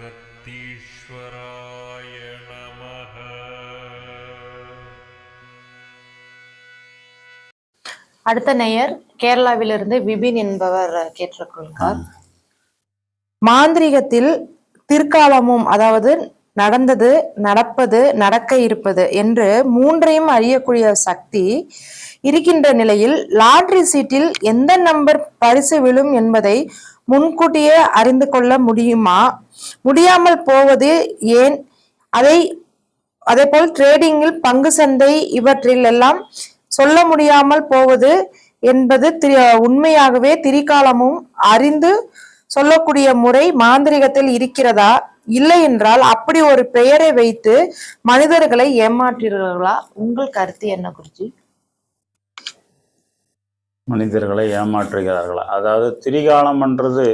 அகத்தீஸ்வராய நமः அடுத்த நேயர் கேரளாவிலிருந்து விபின் என்பவர் கேட்டிருக்கிறார். மாந்திரிகத்தில் திற்காலமும் அதாவது நடந்தது நடப்பது நடக்க இருப்பது என்று மூன்றையும் அறியக்கூடிய சக்தி இருக்கின்ற நிலையில் லாட்ரி சீட்டில் எந்த நம்பர் பரிசு விழும் என்பதை முன்கூட்டியே அறிந்து கொள்ள முடியுமா? முடியாமல் போவது ஏன்? அதை அதே போல் ட்ரேடிங்கில் பங்கு சந்தை இவற்றில் எல்லாம் சொல்ல முடியாமல் போவது என்பது உண்மையாகவே திரிகாலமும் அறிந்து சொல்லக்கூடிய முறை மாந்திரிகத்தில் இருக்கிறதா? இல்லை என்றால் அப்படி ஒரு பெயரை வைத்து மனிதர்களை ஏமாற்றுகிறார்களா? உங்கள் கருத்து என்ன குறிச்சி மனிதர்களை ஏமாற்றுகிறார்களா? அதாவது திரிகாலம்ன்றது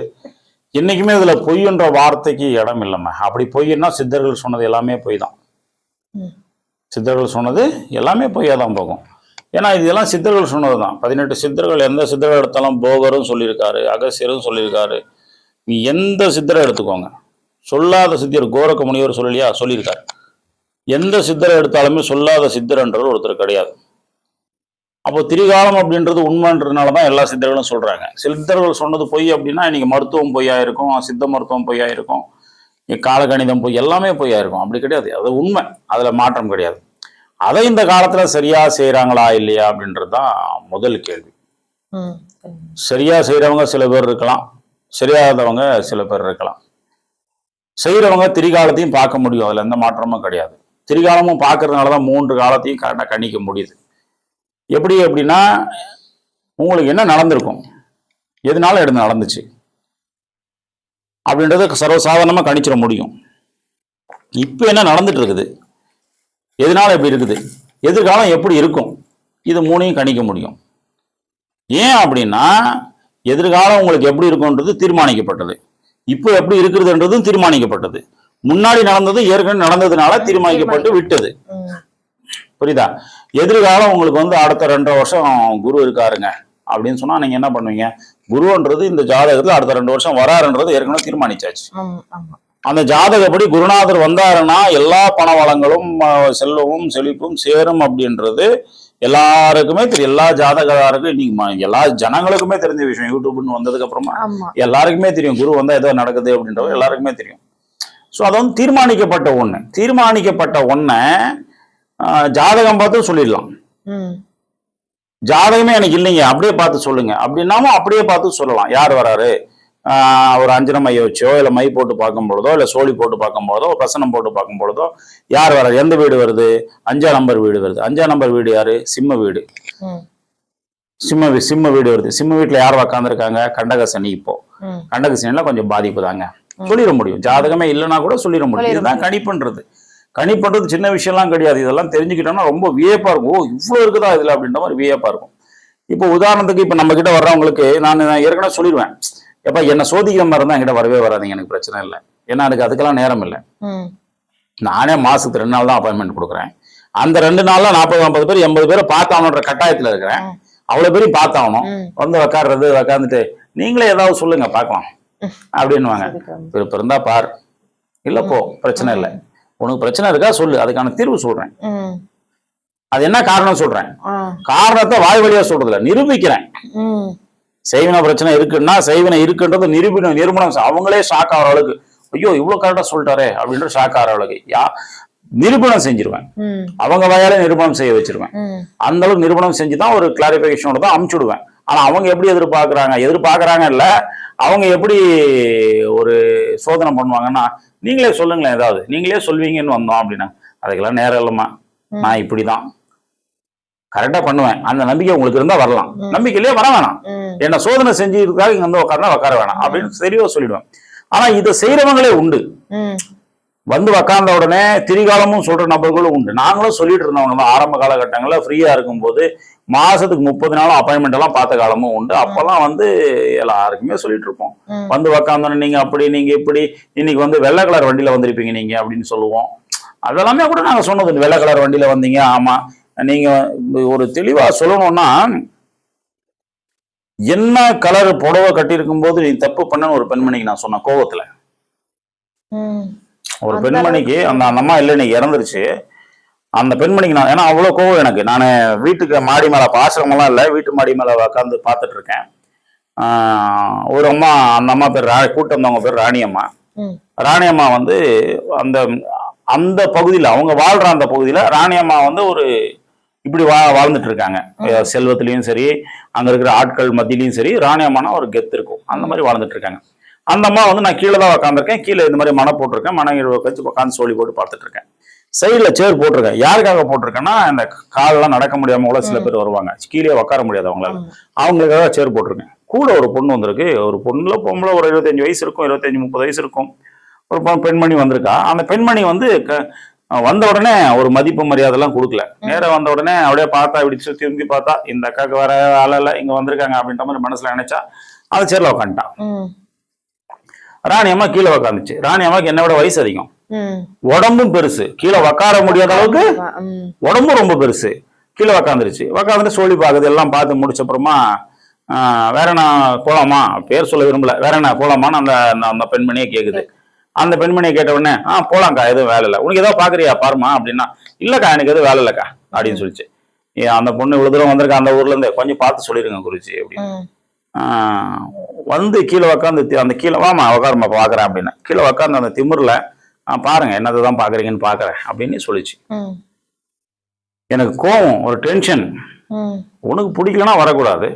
என்னைக்குமே இதில் பொய்ன்ற வார்த்தைக்கு இடம் இல்லைம்மா. அப்படி பொய்ன்னா சித்தர்கள் சொன்னது எல்லாமே பொய் தான். சித்தர்கள் சொன்னது எல்லாமே பொய்யாக தான் போகும். ஏன்னா இதெல்லாம் சித்தர்கள் சொன்னது தான். பதினெட்டு சித்தர்கள் எந்த சித்தரை எடுத்தாலும் போகரும் சொல்லியிருக்காரு அகசியரும் சொல்லியிருக்காரு. நீ எந்த சித்தரை எடுத்துக்கோங்க. சொல்லாத சித்தர் கோரக்க முனிவர் சொல்லலையா? சொல்லியிருக்காரு. எந்த சித்தரை எடுத்தாலுமே சொல்லாத சித்தர்ன்றது ஒருத்தர் கிடையாது. அப்போ திரிகாலம் அப்படின்றது உண்மைன்றதுனால தான் எல்லா சித்தர்களும் சொல்றாங்க. சித்தர்கள் சொன்னது பொய் அப்படின்னா இன்னைக்கு மருத்துவம் பொய்யா இருக்கும் சித்த மருத்துவம் பொய்யா இருக்கும் காலகணிதம் பொய் எல்லாமே பொய்யா இருக்கும். அப்படி கிடையாது. அது உண்மை. அதுல மாற்றம் கிடையாது. அதை இந்த காலத்துல சரியா செய்றாங்களா இல்லையா அப்படின்றது தான் முதல் கேள்வி. சரியா செய்றவங்க சில பேர் இருக்கலாம். சரியாதவங்க சில பேர் இருக்கலாம். செய்றவங்க திரிகாலத்தையும் பார்க்க முடியும். அதுல எந்த மாற்றமும் கிடையாது. திரிகாலமும் பார்க்கறதுனால தான் மூன்று காலத்தையும் கரெக்டாக கணிக்க முடியுது. எப்படி அப்படின்னா உங்களுக்கு என்ன நடந்திருக்கும்? எதனால எடுத்து நடந்துச்சு? அப்படின்றத சர்வசாதாரணமாக கணிச்சிட முடியும். இப்போ என்ன நடந்துட்டு இருக்குது? எதனால எப்படி இருக்குது? எதிர்காலம் எப்படி இருக்கும்? இது மூணையும் கணிக்க முடியும். ஏன் அப்படின்னா எதிர்காலம் உங்களுக்கு எப்படி இருக்கும்ன்றது தீர்மானிக்கப்பட்டது. இப்போ எப்படி இருக்கிறதுன்றதும் தீர்மானிக்கப்பட்டது. முன்னாடி நடந்தது ஏற்கனவே நடந்ததுனால தீர்மானிக்கப்பட்டு விட்டது. புரியுதா? எதிர்காலம் உங்களுக்கு வந்து அடுத்த ரெண்டரை வருஷம் குரு இருக்காருங்க. அப்படின்னு சொன்னா நீங்க என்ன பண்ணுவீங்க? குருன்றது இந்த ஜாதகத்துல அடுத்த ரெண்டு வருஷம் வராருன்றது ஏற்கனவே தீர்மானிச்சாச்சு. அந்த ஜாதகப்படி குருநாதர் வந்தாருன்னா எல்லா பண வளங்களும் செல்வமும் செழிப்பும் சேரும் அப்படின்றது எல்லாருக்குமே தெரியும் எல்லா ஜாதகதாருக்கும் இன்னைக்கு எல்லா ஜனங்களுக்குமே தெரிஞ்ச விஷயம். யூடியூப்னு வந்ததுக்கு அப்புறமா எல்லாருக்குமே தெரியும். குரு வந்தா ஏதோ நடக்குது அப்படின்றது எல்லாருக்குமே தெரியும். ஸோ அது வந்து தீர்மானிக்கப்பட்ட ஒண்ணு. தீர்மானிக்கப்பட்ட ஒன்றை ஜாதகம் பார்த்து சொல்லிடலாம். ஜாதகமே எனக்கு இல்லைங்க. அப்படியே பார்த்து சொல்லுங்க. அப்படின்னாலும் அப்படியே பார்த்து சொல்லலாம். யார் வராரு? ஒரு அஞ்சனை மைய வச்சோ இல்லை மை போட்டு பார்க்கும் பொழுதோ இல்லை சோழி போட்டு பார்க்கும் பொழுதோ பிரசனம் போட்டு பார்க்கும் பொழுதோ யார் வராரு? எந்த வீடு வருது? அஞ்சா நம்பர் வீடு வருது. அஞ்சா நம்பர் வீடு யாரு? சிம்ம வீடு. சிம்ம சிம்ம வீடு வருது. சிம்ம வீட்டில் யார் உக்காந்துருக்காங்க? கண்டக சனி இப்போ. கண்டக கொஞ்சம் பாதிப்பு தாங்க. சொல்லிட முடியும். ஜாதகமே இல்லைன்னா கூட சொல்லிட முடியும். இதுதான் கணிப்புன்றது. கணிப்புன்றது சின்ன விஷயம்லாம் கிடையாது. இதெல்லாம் தெரிஞ்சுக்கிட்டோம்னா ரொம்ப வியப்பா இருக்கும். ஓ இவ்வளோ இருக்குதா இதுல அப்படின்ற மாதிரி வியப்பா இருக்கும். இப்போ உதாரணத்துக்கு இப்போ நம்ம கிட்ட வர்றவங்களுக்கு நான் நான் ஏற்கனவே சொல்லிடுவேன். எப்ப என்ன சோதிக்கிற மாதிரி இருந்தால் என்கிட்ட வரவே வராதீங்க எனக்கு பிரச்சனை இல்லை. ஏன்னா எனக்கு அதுக்கெல்லாம் நேரம் இல்லை. நானே மாசத்துக்கு ரெண்டு நாள் தான் அப்பாயின்மெண்ட் கொடுக்குறேன். அந்த ரெண்டு நாள்ல நாற்பது ஐம்பது பேர் எண்பது பேரை பார்த்தாகணுன்ற கட்டாயத்துல இருக்கிறேன். ம். அவ்வளவு பேரையும் பார்த்தாகணும். வந்து உக்காடுறது உக்காந்துட்டு நீங்களே ஏதாவது சொல்லுங்க பார்க்கலாம். விருப்பம் இருந்தா பார். இல்ல போ பிரச்சனை இல்லை. உனக்கு பிரச்சனை இருக்கா சொல்லு அதுக்கான தீர்வு சொல்றேன். அது என்ன காரணம் சொல்றேன். காரணத்தை வாய் வழியா சொல்றதில்ல நிரூபிக்கிறேன். செய்வின பிரச்சனை இருக்குன்னா செய்வினை இருக்குன்றது நிரூபணம் நிரூபணம் அவங்களே ஷாக் ஆகிற அளவுக்கு ஐயோ இவ்வளவு கரெக்டா சொல்லிட்டாரே அப்படின்ற ஷாக் ஆகிற அளவுக்கு யா நிரூபணம் செஞ்சிருவேன். அவங்க வாயால நிரூபணம் செய்ய வச்சிருவேன். அந்த அளவுக்கு நிரூபணம் செஞ்சு தான் ஒரு கிளாரிபிகேஷனோட தான் அமுச்சுடுவேன் ஆனா அவங்க எப்படி எதிர்பார்க்கறாங்க எதிர்பார்க்கறாங்க இல்ல அவங்க எப்படி ஒரு சோதனை பண்ணுவாங்கன்னா நீங்களே சொல்லுங்களேன் ஏதாவது. நீங்களே சொல்வீங்கன்னு வந்தோம் அப்படின்னா அதுக்கெல்லாம் நேரம் இல்லைம்மா. நான் இப்படிதான். கரெக்டா பண்ணுவேன். அந்த நம்பிக்கை உங்களுக்கு இருந்தா வரலாம். நம்பிக்கையிலே வர வேணாம். என்ன சோதனை செஞ்சிருக்காக இங்க வந்து உட்கார்ந்தா உட்கார வேணாம் அப்படின்னு தெளிவா சொல்லிடுவேன். ஆனா இதை செய்யறவங்களே உண்டு. வந்து உக்காந்த உடனே திரிகாலமும் சொல்ற நபர்களும் உண்டு. நாங்களும் சொல்லிட்டு இருந்தவங்க தான் ஆரம்ப காலகட்டங்களில் ஃப்ரீயா இருக்கும்போது மாசத்துக்கு முப்பது நாளும் அப்பாயின்மெண்ட் எல்லாம் பார்த்த காலமும் உண்டு. அப்பெல்லாம் வந்து எல்லாருக்குமே சொல்லிட்டு இருப்போம். வந்து உக்காந்தோன்னே நீங்க அப்படி நீங்க இப்படி இன்னைக்கு வந்து வெள்ளை கலர் வண்டியில வந்திருப்பீங்க நீங்க அப்படின்னு சொல்லுவோம். அதெல்லாமே கூட நாங்க சொன்னது வெள்ளை கலர் வண்டியில வந்தீங்க ஆமா. நீங்க ஒரு தெளிவா சொல்லணும்னா என்ன கலர் புடவை கட்டியிருக்கும் போது நீ தப்பு பண்ணன்னு ஒரு பெண்மணிக்கு நான் சொன்னேன் கோவத்துல. ஒரு பெண்மணிக்கு அந்த அந்த அம்மா இல்லை இன்னைக்கு இறந்துருச்சு. அந்த பெண்மணிக்கு நான் ஏன்னா அவ்வளோ கோவம் எனக்கு. நான் வீட்டுக்கு மாடி மேலே ஆசிரமெல்லாம் இல்லை. வீட்டு மாடி மேலே உட்காந்து பார்த்துட்டு இருக்கேன் ஒரு அம்மா அந்த அம்மா பேர் ரா கூட்டம் வந்தவங்க பேர் ராணி அம்மா. ம். ராணி அம்மா வந்து அந்த அந்த பகுதியில் அவங்க வாழ்ற அந்த பகுதியில் ராணி அம்மா வந்து ஒரு இப்படி வா வாழ்ந்துட்டு இருக்காங்க செல்வத்திலையும் சரி அங்க இருக்கிற ஆட்கள் மத்தியிலையும் சரி ராணி அம்மானா ஒரு கெத்து இருக்கும். அந்த மாதிரி வாழ்ந்துட்டு இருக்காங்க அந்த அம்மா வந்து நான் கீழே தான் உட்காந்துருக்கேன் கீழே இந்த மாதிரி மனை போட்டிருக்கேன். மனை வச்சு உட்காந்து சோழி போட்டு பார்த்துட்டு இருக்கேன் சைடில் சேர் போட்டிருக்கேன். யாருக்காக போட்டிருக்கேன்னா இந்த காலெல்லாம் நடக்க முடியாம கூட சில பேர் வருவாங்க. கீழே உட்கார முடியாது அவங்களால. அவங்களுக்காக சேர் போட்டிருக்கேன். கூட ஒரு பொண்ணு வந்திருக்கு. ஒரு பொண்ணுல பொம்பளை ஒரு இருபத்தஞ்சு வயசு இருக்கும். இருபத்தஞ்சு முப்பது வயசு இருக்கும். ஒரு பெண்மணி வந்திருக்கா. அந்த பெண்மணி வந்து க- வந்த உடனே ஒரு மதிப்பு மரியாதைலாம் கொடுக்கல. நேரா வந்த உடனே அப்படியே பார்த்தா இப்படி சுத்தி திரும்பி பார்த்தா இந்த அக்காக்கு வர ஆள இல்ல இங்க வந்திருக்காங்க அப்படின்ற மாதிரி மனசுல நினைச்சா அந்த சேர்ல உட்காந்துட்டான் ராணி அம்மா கீழே உட்காந்துச்சு ராணி அம்மாக்கு என்னை விட வயசு அதிகம். உடம்பும் பெருசு. கீழே உட்கார முடியாத அளவுக்கு உடம்பும் ரொம்ப பெருசு. கீழே உக்காந்துருச்சு. உக்காந்துட்டு சோழி பார்க்குது. எல்லாம் பார்த்து முடிச்ச அப்புறமா வேற நான் போலாமா? பேர் சொல்ல விரும்பல. வேற என்ன போலாமான்னு அந்த அந்த- பெண்மணியே கேக்குது. அந்த பெண்மணியை கேட்ட உடனே ஆ போலாம்க்கா. எதுவும் வேலை இல்லை. உனக்கு ஏதாவது பாக்குறியா? பாருமா அப்படின்னா இல்லக்கா எனக்கு எதுவும் வேலை இல்லக்கா அப்படின்னு சொல்லிச்சு. அந்த பொண்ணு இவ்வளவு தூரம் வந்திருக்கா அந்த ஊர்ல இருந்து. கொஞ்சம் பார்த்து சொல்லிருங்க குறிச்சி அப்படின்னு. வந்து கீழே உக்காந்து அந்த கீழே வாமா உக்காரமா பாக்குறேன் அப்படின்னு. கீழே உக்காந்து அந்த திமிர்ல "ஆ, பாருங்க என்னதை தான் பாக்குறீங்கன்னு பாக்குறேன் அப்படின்னு சொல்லிச்சு. எனக்கு கோவம் ஒரு டென்ஷன் உனக்கு பிடிக்கலனா வரக்கூடாது.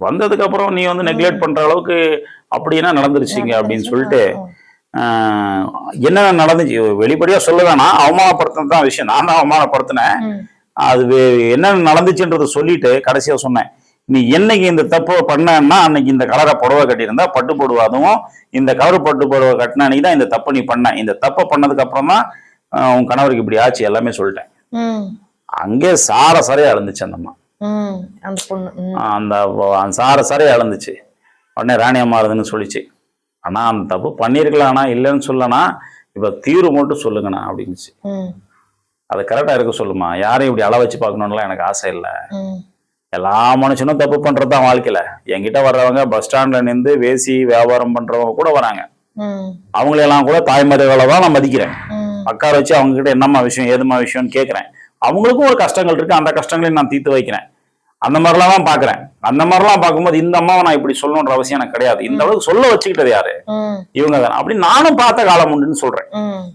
வந்ததுக்கு அப்புறம் நீ வந்து நெக்லெக்ட் பண்ற அளவுக்கு அப்படின்னா நடந்துருச்சுங்க அப்படின்னு சொல்லிட்டு என்னென்ன நடந்துச்சு? வெளிப்படையா சொல்ல வேணாம். அவமானப்படுத்தினது தான் விஷயம். நான் தான் அவமானப்படுத்தினேன். அது என்னென்ன நடந்துச்சுன்றதை சொல்லிட்டு கடைசியா சொன்னேன். நீ என்னைக்கு இந்த தப்பை பண்ணன்னா அன்னைக்கு இந்த கலரை புடவை கட்டியிருந்தா பட்டு புடவை அதுவும் இந்த கலர் பட்டு புடவை கட்டின அன்னைக்கு தான் இந்த தப்பை நீ பண்ண. இந்த தப்பை பண்ணதுக்கு அப்புறம் தான் உன் கணவருக்கு இப்படி ஆச்சு எல்லாமே சொல்லிட்டேன். அங்கே சார சரையா இருந்துச்சு அந்த அம்மா. அந்த சார சாரே அளந்துச்சு உடனே ராணி அம்மா இருதுன்னு சொல்லிச்சு. ஆனா அந்த தப்பு பண்ணியிருக்கலாம்ண்ணா இல்லைன்னு சொல்லனா இப்போ தீர்வு மட்டும் சொல்லுங்கண்ணா அப்படின்னுச்சு. அது கரெக்டாக இருக்க சொல்லுமா? யாரையும் இப்படி அள வச்சு பார்க்கணும்லாம் எனக்கு ஆசை இல்லை. எல்லா மனுஷனும் தப்பு பண்றது தான் வாழ்க்கையில. என்கிட்ட வர்றவங்க பஸ் ஸ்டாண்ட்ல நின்று வேசி வியாபாரம் பண்றவங்க கூட வராங்க. அவங்களெல்லாம் கூட தாய்மறைகளை தான் நான் மதிக்கிறேன். உட்கார வச்சு அவங்க கிட்ட என்னம்மா விஷயம் ஏதும்மா விஷயம்னு கேட்குறேன் அவங்களுக்கும் ஒரு கஷ்டங்கள் இருக்கு. அந்த கஷ்டங்களையும் நான் தீர்த்து வைக்கிறேன். அந்த மாதிரிலாம் தான் பார்க்குறேன் அந்த மாதிரிலாம் பார்க்கும்போது இந்த அம்மாவை நான் இப்படி சொல்லணுன்ற அவசியம் எனக்கு கிடையாது. இந்த அளவுக்கு சொல்ல வச்சுக்கிட்டது யாரு? இவங்க தான். அப்படி நானும் பார்த்த காலம் உண்டுன்னு சொல்றேன்.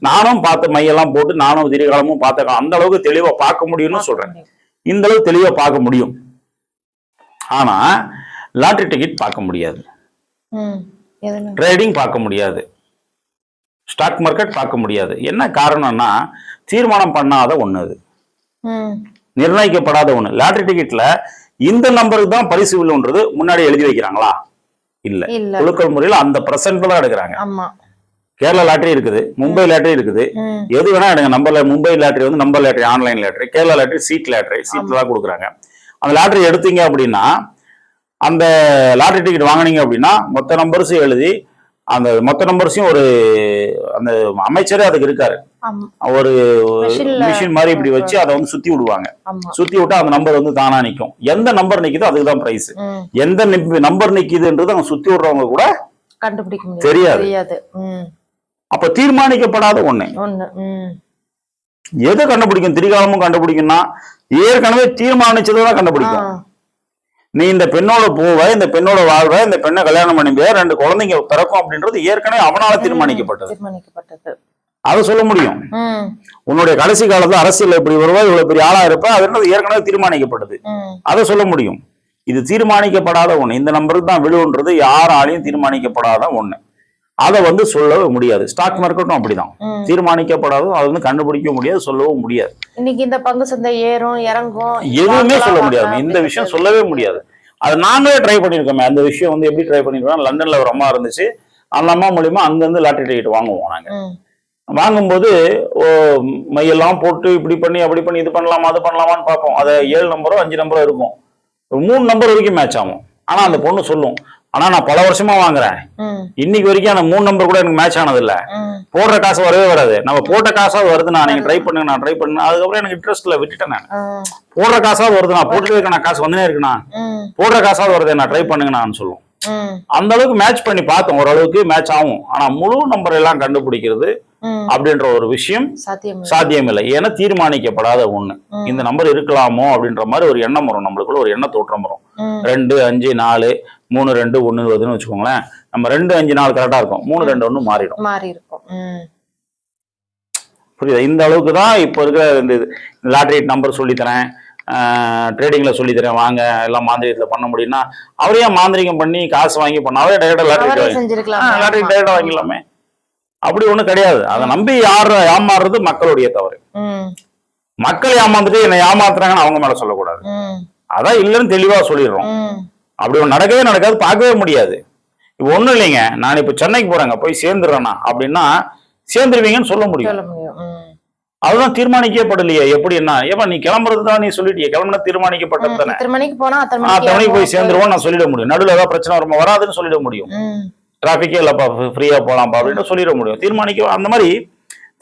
நானும் பார்த்த மையெல்லாம் போட்டு நானும் திரி காலமும் பார்த்த காலம் அந்த அளவுக்கு தெளிவா பார்க்க முடியும்னு சொல்றேன். இந்த அளவுக்கு தெளிவா பார்க்க முடியும். ஆனா லாட்டரி டிக்கெட் பார்க்க முடியாது. ட்ரேடிங் பார்க்க முடியாது. ஸ்டாக் மார்க்கெட் பார்க்க முடியாது. என்ன காரணம்னா தீர்மானம் பண்ணாத ஒண்ணு அது. நிர்ணயிக்கப்படாத ஒண்ணு. லாட்டரி டிக்கெட்ல இந்த நம்பருக்கு தான் பரிசு வில்லுன்றது முன்னாடி எழுதி வைக்கிறாங்களா? இல்ல. குழுக்கள் முறையில் அந்த பிரசன்ட்ல தான் எடுக்கிறாங்க. கேரளா லாட்டரி இருக்குது மும்பை லாட்டரி இருக்குது. எது வேணா எடுங்க. நம்பர்ல மும்பை லாட்டரி வந்து number lottery online lottery Kerala lottery sheet lottery சீட்ல தான் கொடுக்குறாங்க. அந்த லாட்டரி எடுத்தீங்க அப்படின்னா அந்த லாட்டரி டிக்கெட் வாங்குனீங்க அப்படின்னா மொத்த நம்பர்ஸையும் எழுதி அந்த மொத்த நம்பர்ஸையும் ஒரு அந்த அமைச்சரே அதுக்கு இருக்காரு. ஒரு மிஷின் மாதிரி இப்படி வச்சு அதை வந்து சுத்தி விடுவாங்க. சுத்தி விட்டா அந்த நம்பர் வந்து தானா நிக்கும். எந்த நம்பர் நிக்குதோ அதுக்கு தான் பிரைஸ் எந்த நம்பர் நிக்குதுன்றது அவங்க சுத்தி விடுறவங்க கூட கண்டுபிடிக்க தெரியாது. அப்ப தீர்மானிக்கப்படாத ஒண்ணு. எதை கண்டுபிடிக்கும்? திரிகாலமும் கண்டுபிடிக்கும்னா ஏற்கனவே தீர்மானிச்சதை தான் கண்டுபிடிக்கும் நீ இந்த பெண்ணோட போவ இந்த பெண்ணோட வாழ்வ இந்த பெண்ணை கல்யாணம் பண்ணிப்ப ரெண்டு குழந்தைங்க பிறக்கும் அப்படின்றது ஏற்கனவே அவனால தீர்மானிக்கப்பட்டது. அதை சொல்ல முடியும். உன்னுடைய கடைசி காலத்துல அரசியல் இப்படி வருவா இவ்வளவு பெரிய ஆளா இருப்ப அதுன்றது ஏற்கனவே தீர்மானிக்கப்பட்டது. அதை சொல்ல முடியும். இது தீர்மானிக்கப்படாத ஒண்ணு. இந்த நம்பருக்கு தான் விழுவுன்றது யாராலையும் தீர்மானிக்கப்படாத ஒண்ணு. அதை வந்து சொல்லவே முடியாது. ஸ்டாக் மார்க்கெட்டும் அப்படிதான். ம். தீர்மானிக்கப்படாதும் அதை வந்து கண்டுபிடிக்க முடியாது சொல்லவும் முடியாது. இன்னைக்கு இந்த பங்கு சந்தை ஏறும் இறங்கும். எதுவுமே சொல்ல முடியாது. இந்த விஷயம். சொல்லவே முடியாது. அது நாங்களே ட்ரை பண்ணியிருக்கோமே. அந்த விஷயம் வந்து எப்படி ட்ரை பண்ணிருக்கோம் லண்டன்ல ஒரு அம்மா இருந்துச்சு. அந்த அம்மா மூலியமா அங்கிருந்து லாட்டரி டிக்கெட் வாங்குவோம் நாங்க. வாங்கும்போது மையெல்லாம் போட்டு இப்படி பண்ணி அப்படி பண்ணி இது பண்ணலாமா அது பண்ணலாமான்னு பார்ப்போம். அது ஏழு நம்பரோ அஞ்சு நம்பரோ இருக்கும். மூணு நம்பர் வரைக்கும் மேட்ச் ஆகும். ஆனா அந்த பொண்ணு சொல்லும் ஆனா நான் பல வருஷமா வாங்குறேன். இன்னைக்கு வரைக்கும் அந்த மூணு நம்பர் கூட எனக்கு மேட்ச் ஆனது இல்ல போடுற காசு வரவே வராது. நம்ம போட்ட காசாவது வருது நான் நீங்க ட்ரை பண்ணுங்க நான் ட்ரை பண்ணேன் அதுக்கப்புறம் எனக்கு இன்ட்ரெஸ்ட்ல விட்டுட்டேன் நான். போடுற காசாவது வருது நான் போட்டு வைக்க நான் காசு வந்துனே இருக்குண்ணா. போடுற காசாவது வருது நான் ட்ரை பண்ணுங்க நான் சொல்லும் ம். அந்த அளவுக்கு மேட்ச் பண்ணி பார்த்தோம் ஓரளவுக்கு மேட்ச் ஆகும். ஆனா முழு நம்பர் எல்லாம் கண்டுபிடிக்கிறது அப்படின்ற ஒரு விஷயம் சாத்தியம் இல்ல. இல்லை ஏன்னா தீர்மானிக்கப்படாத ஒண்ணு. இந்த நம்பர் இருக்கலாமோ அப்படின்ற மாதிரி ஒரு எண்ணம் வரும். நம்மளுக்குள்ள ஒரு எண்ண தோற்றம் வரும். ரெண்டு அஞ்சு நாலு மூணு ரெண்டு ஒண்ணு வருதுன்னு வச்சுக்கோங்களேன். நம்ம ரெண்டு அஞ்சு நாலு கரெக்டா இருக்கும். மூணு ரெண்டு ஒண்ணு மாறிடும். மாறி இருக்கும் புரியுதா? இந்த அளவுக்கு தான் இப்போ இருக்கிற இந்த லாட்ரி நம்பர் சொல்லித்தரேன். ட்ரேடிங்கில் சொல்லித்தரேன். வாங்க எல்லாம் மாந்திரிகத்தில் பண்ண முடியும்னா அவரே மாந்திரிகம் பண்ணி காசு வாங்கி பண்ண அவரே டைரக்டாக லாட்ரி லாட்ரி. டைரக்டாக வாங்கிடலாமே. அப்படி ஒன்றும் கிடையாது. அதை நம்பி யார் ஏமாறுறது மக்களுடைய தவறு. மக்கள் ஏமாந்துட்டு என்னை ஏமாத்துறாங்கன்னு அவங்க மேல சொல்லக்கூடாது. அதான் இல்லைன்னு தெளிவா சொல்லிடுறோம். அப்படி ஒண்ணு நடக்கவே நடக்காது பார்க்கவே முடியாது. இப்போ ஒண்ணும் இல்லைங்க. நான் இப்போ சென்னைக்கு போறேங்க. போய் சேர்ந்துடுறேன்னா அப்படின்னா சேர்ந்துருவீங்கன்னு சொல்ல முடியும். அதுதான் தீர்மானிக்கப்படலையே. எப்படி என்ன ஏப்பா நீ கிளம்புறது தான் நீ சொல்லிட்டியே. கிளம்புன தீர்மானிக்கப்பட்டது தானே? இத்தனை மணிக்கு போனா அத்தனை அத்தனை மணிக்கு போய். சேர்ந்துருவோம் நான் சொல்லிட முடியும். நடுவில் ஏதாவது பிரச்சனை வருமா? வராதுன்னு சொல்லிட முடியும். டிராஃபிக்கே இல்லப்பா ஃப்ரீயா போலாம்ப்பா அப்படின்னு சொல்லிட முடியும். தீர்மானிக்க அந்த மாதிரி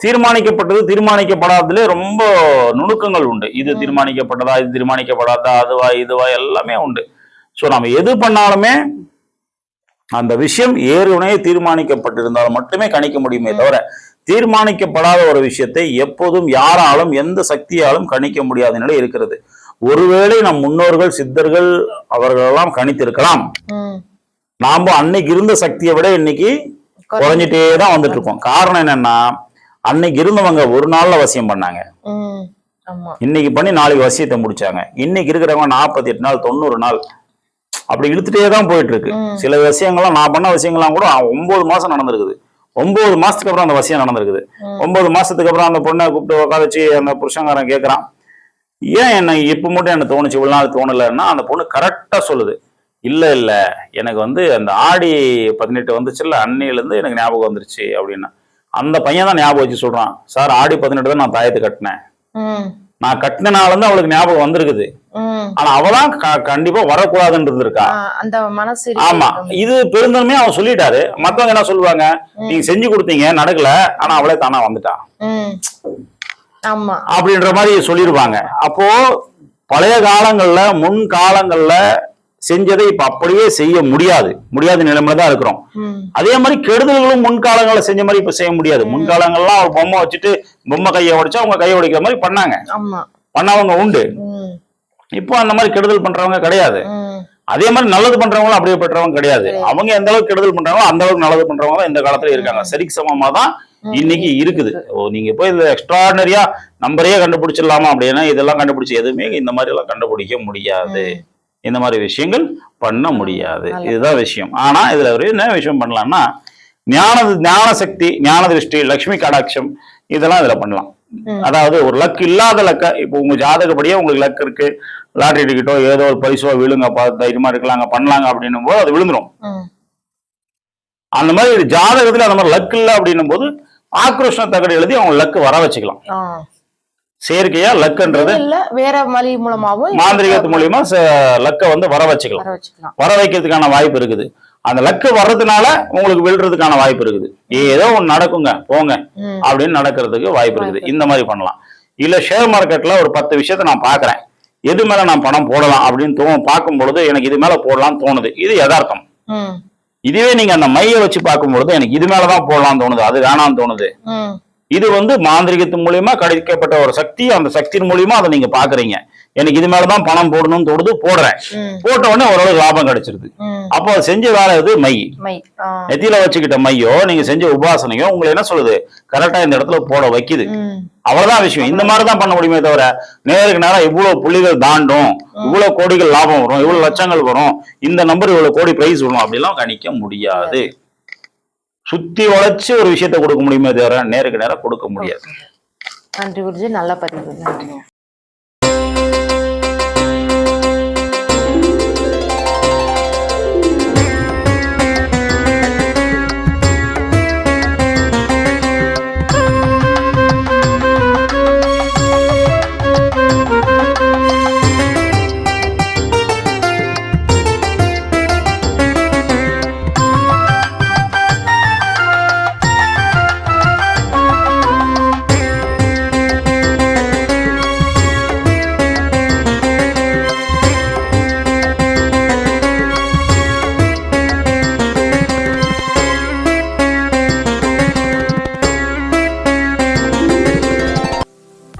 தீர்மானிக்கப்பட்டது தீர்மானிக்கப்படாததுல ரொம்ப நுணுக்கங்கள் உண்டு. இது தீர்மானிக்கப்பட்டதா இது தீர்மானிக்கப்படாதா அதுவா இதுவா எல்லாமே உண்டு. ஸோ நம்ம எது பண்ணாலுமே அந்த விஷயம் ஏற்கனவே தீர்மானிக்கப்பட்டிருந்தால் மட்டுமே கணிக்க முடியுமே தவிர தீர்மானிக்கப்படாத ஒரு விஷயத்தை எப்போதும் யாராலும் எந்த சக்தியாலும் கணிக்க முடியாத நிலை இருக்கிறது. ஒருவேளை நம் முன்னோர்கள் சித்தர்கள் அவர்களெல்லாம் கணித்திருக்கலாம். நாம அன்னைக்கு இருந்த சக்தியை விட இன்னைக்கு குறைஞ்சிட்டே தான் வந்துட்டு இருக்கோம் காரணம் என்னன்னா அன்னைக்கு இருந்தவங்க ஒரு நாள்ல வசியம் பண்ணாங்க. இன்னைக்கு பண்ணி நாளைக்கு வசியத்தை முடிச்சாங்க. இன்னைக்கு இருக்கிறவங்க நாற்பத்தி எட்டு நாள் தொண்ணூறு நாள். அப்படி இழுத்துட்டே தான் போயிட்டு இருக்கு. சில விஷயங்கள்லாம் நான் பண்ண விஷயங்கள்லாம் கூட ஒன்பது மாசம் நடந்திருக்குது. ஒன்பது மாசத்துக்கு அப்புறம் அந்த வசியம் நடந்திருக்குது. ஒன்பது மாசத்துக்கு அப்புறம் அந்த பொண்ணை கூப்பிட்டு உட்கார வச்சு அந்த புருஷங்காரன் கேட்கறான் ஏன் என்ன இப்ப மட்டும் எனக்கு தோணுச்சு இவ்வளவு நாள் தோணலைன்னா அந்த பொண்ணு கரெக்டா சொல்லுது. இல்ல இல்ல எனக்கு வந்து அந்த ஆடி பதினெட்டு வந்துச்சுல்ல அன்னையில இருந்து எனக்கு ஞாபகம் வந்துருச்சு அப்படின்னா. அந்த பையன் தான் ஞாபகம் வச்சு சொல்றான். சார் ஆடி பதினெட்டு தான் நான் தாயத்து கட்டினேன். நான் கட்டின நாள் வந்து அவளுக்கு ஞாபகம் வந்திருக்குது. ஆனா அவதான் கண்டிப்பா வரக்கூடாதுன்றது இருக்கா ஆ, அந்த மனசு. ஆமா. இது பெருந்தன்மையா அவன் சொல்லிட்டாரு. மத்தவங்க என்ன சொல்லுவாங்க? நீங்க செஞ்சு கொடுத்தீங்க நடக்கல. ஆனா அவளே தானா வந்துட்டா. ம். ஆமா. அப்படின்ற மாதிரி சொல்லிருவாங்க அப்போ பழைய காலங்கள்ல முன் காலங்கள்ல செஞ்சதை இப்ப அப்படியே செய்ய முடியாது. முடியாத நிலைமையில தான் இருக்கிறோம். அதே மாதிரி கெடுதல்களும் முன்காலங்கள்ல செஞ்ச மாதிரி இப்ப செய்ய முடியாது. முன்காலங்கள்லாம் ஒரு பொம்மை வச்சுட்டு பொம்மை கையை உடைச்சா அவங்க கையை உடைக்கிற மாதிரி பண்ணாங்க. பண்ணவங்க உண்டு. இப்போ அந்த மாதிரி கெடுதல் பண்றவங்க கிடையாது. அதே மாதிரி நல்லது பண்றவங்களும் அப்படியே பண்றவங்க கிடையாது. அவங்க எந்த அளவுக்கு கெடுதல் பண்றாங்களோ அந்த அளவுக்கு நல்லது பண்றவங்க இந்த காலத்துல இருக்காங்க. சரிக்கு சமமா தான் இன்னைக்கு இருக்குது. ஓ நீங்க போய் இந்த எக்ஸ்ட்ராடனரியா நம்பரையே கண்டுபிடிச்சிடலாமா அப்படின்னா இதெல்லாம் கண்டுபிடிச்சு எதுவுமே இந்த மாதிரி எல்லாம் கண்டுபிடிக்க முடியாது. இந்த மாதிரி விஷயங்கள் பண்ண முடியாது. இதுதான் விஷயம். ஆனா இதுல ஒரு என்ன விஷயம் பண்ணலாம்னா ஞான ஞான சக்தி ஞான திருஷ்டி லக்ஷ்மி கடாட்சம் இதெல்லாம் இதுல பண்ணலாம். அதாவது ஒரு லக் இல்லாத லக்க இப்போ உங்க ஜாதகப்படியே உங்களுக்கு லக் இருக்கு. லாட்டரி டிக்கெட்டோ ஏதோ ஒரு பரிசோ விழுங்கப்பா தைரியமா இருக்கலாங்க பண்ணலாங்க அப்படின்னும் போது அது விழுந்துரும். அந்த மாதிரி ஜாதகத்துல அந்த மாதிரி லக் இல்லை அப்படின்னும் போது ஆக்ரோஷ தகடு எழுதி அவங்க லக்கு வர வச்சுக்கலாம். செயற்கையா லக்குன்றது இல்ல வேற வழி மூலமாவும் மாந்திரிகத்து மூலியமா லக்கை வந்து வர வச்சுக்கலாம். வர வைக்கிறதுக்கான வாய்ப்பு இருக்குது. அந்த லக்கு வர்றதுனால உங்களுக்கு விழுறதுக்கான வாய்ப்பு இருக்குது. ஏதோ ஒன்று நடக்குங்க போங்க அப்படின்னு நடக்கிறதுக்கு வாய்ப்பு இருக்குது. இந்த மாதிரி பண்ணலாம். இல்ல ஷேர் மார்க்கெட்ல ஒரு பத்து விஷயத்த நான் பாக்குறேன். எது மேல நான் பணம் போடலாம் அப்படின்னு தோ பார்க்கும் பொழுது எனக்கு இது மேல போடலாம்னு தோணுது. இது யதார்த்தம். இதுவே நீங்க அந்த மைய வச்சு பார்க்கும் பொழுது எனக்கு இது மேலதான் போடலாம்னு தோணுது. அது வேணாம்னு தோணுது. இது வந்து மாந்திரிகத்து மூலியமா கிடைக்கப்பட்ட ஒரு சக்தி. அந்த சக்தியின் மூலியமா அதை நீங்க பாக்குறீங்க. எனக்கு இது மேலதான் பணம் போடணும்னு தோணுது போடுறேன். போட்ட உடனே ஓரளவு லாபம் கிடைச்சிருது. அப்போ செஞ்ச வேலை இது மை. நெத்தியில வச்சுக்கிட்ட மையோ நீங்க செஞ்ச உபாசனையோ உங்களை என்ன சொல்லுது? கரெக்டா இந்த இடத்துல போட வைக்குது. அவ்வளவுதான் விஷயம். இந்த மாதிரி தான் பண்ண முடியுமே தவிர நேருக்கு நேரம் இவ்வளவு புள்ளிகள் தாண்டும் இவ்வளவு கோடிகள் லாபம் வரும் இவ்வளவு லட்சங்கள் வரும் இந்த நம்பர் இவ்வளவு கோடி பிரைஸ் வரும் அப்படிலாம் கணிக்க முடியாது. சுத்தி வளைச்சு ஒரு விஷயத்த கொடுக்க முடியுமே தவிர நேருக்கு நேரம் கொடுக்க முடியாது. நன்றி குருஜி. நல்ல பதிவு நன்றிங்க.